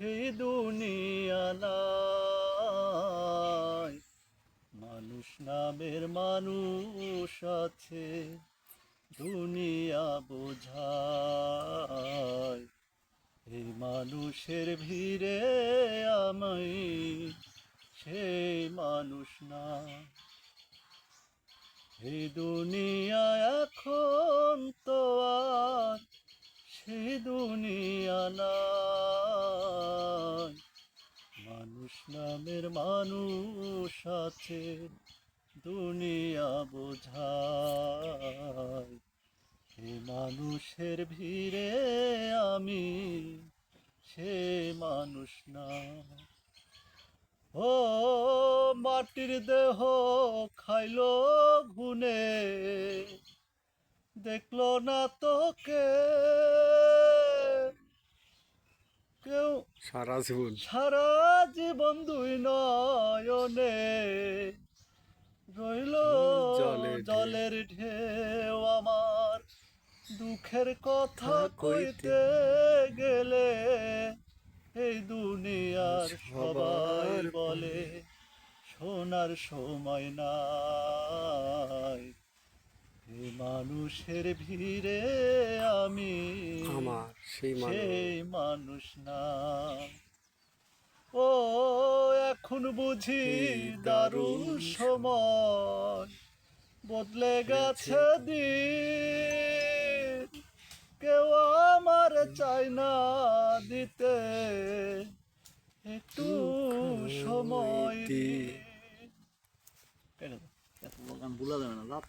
সে দুনিয়ালায় মানুষ নামের মানুষ আছে, দুনিয়া বোঝায়। এই মানুষের ভিড়ে আমি সেই মানুষ না। এই দুনিয়া এখন তো আর সে দুনিয়া না। মানুষ নামের মানুষ আছে, দুনিয়া বোঝায়। এই মানুষের ভিড়ে আমি, সে মানুষ না। ও মাটির দেহ খাইল ঘুনে দেখল না তোকে সারা জীবন। সারা জীবন দুই নয়নে রইল জলের ঢেউ। জলের ঢেউ আমার। দুঃখের কথা কইতে গেলে এই দুনিয়ার সবাই বলে শোনার সময় নাই। এই মানুষের ভিড়ে আমি সেই মানুষ। না। ও এখন বুঝি দারুণ সময়। বদলে গেছে দিন। কেউ আমার চাই না দিতে। একটু সময় দিন। গান ভুলা যাবে না